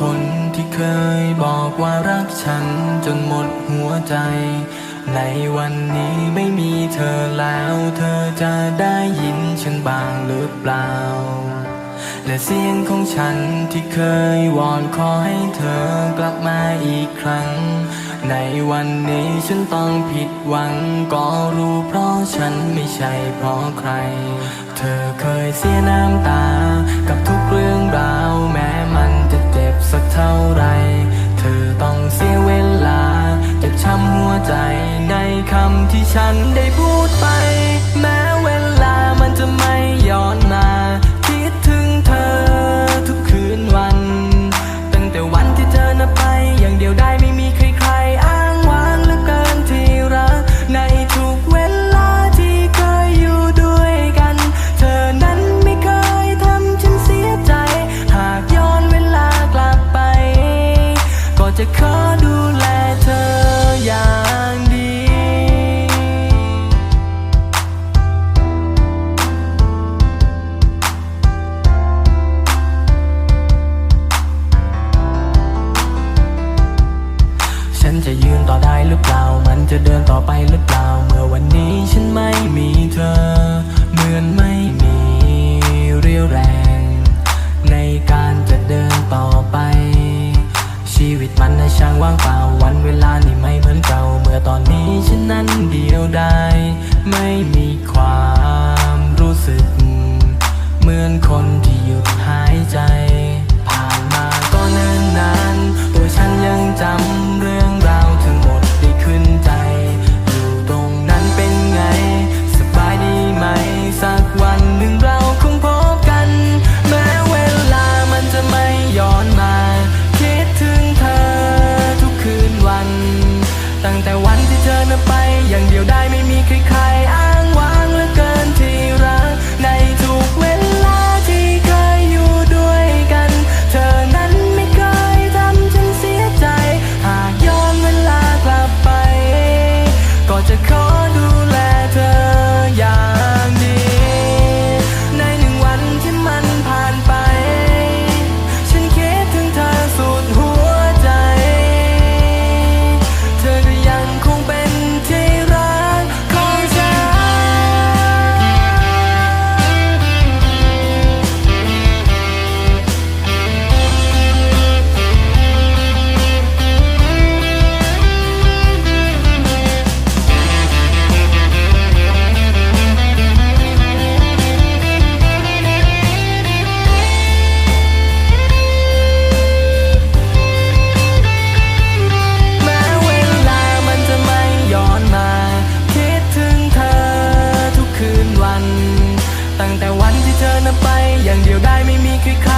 คนที่เคยบอกว่ารักฉันจนหมดหัวใจ ในวันนี้ไม่มีเธอแล้ว เธอจะได้ยินฉันบ้างหรือเปล่า และเสียงของฉันที่เคยวอนขอให้เธอกลับมาอีกครั้ง ในวันนี้ฉันต้องผิดหวังก็รู้เพราะฉันไม่ใช่เพราะใคร เธอเคยเสียน้ำตากับทุกเรื่องราว คำที่ฉันได้พูดไปแม้ หรือเปล่า มันจะเดินต่อไปหรือเปล่า เมื่อวันนี้ฉันไม่มีเธอ เหมือนไม่มีเรี่ยวแรง ในการจะเดินต่อไป ชีวิตมันน่ะช่างว่างเปล่า วันเวลานี่ไม่เหมือนเก่า เมื่อตอนนี้ฉันนั้นเดียวดาย ไม่มีความรู้สึก to come. ตั้งแต่วันที่เธอนั้นไป อย่างเดียวได้ไม่มีใคร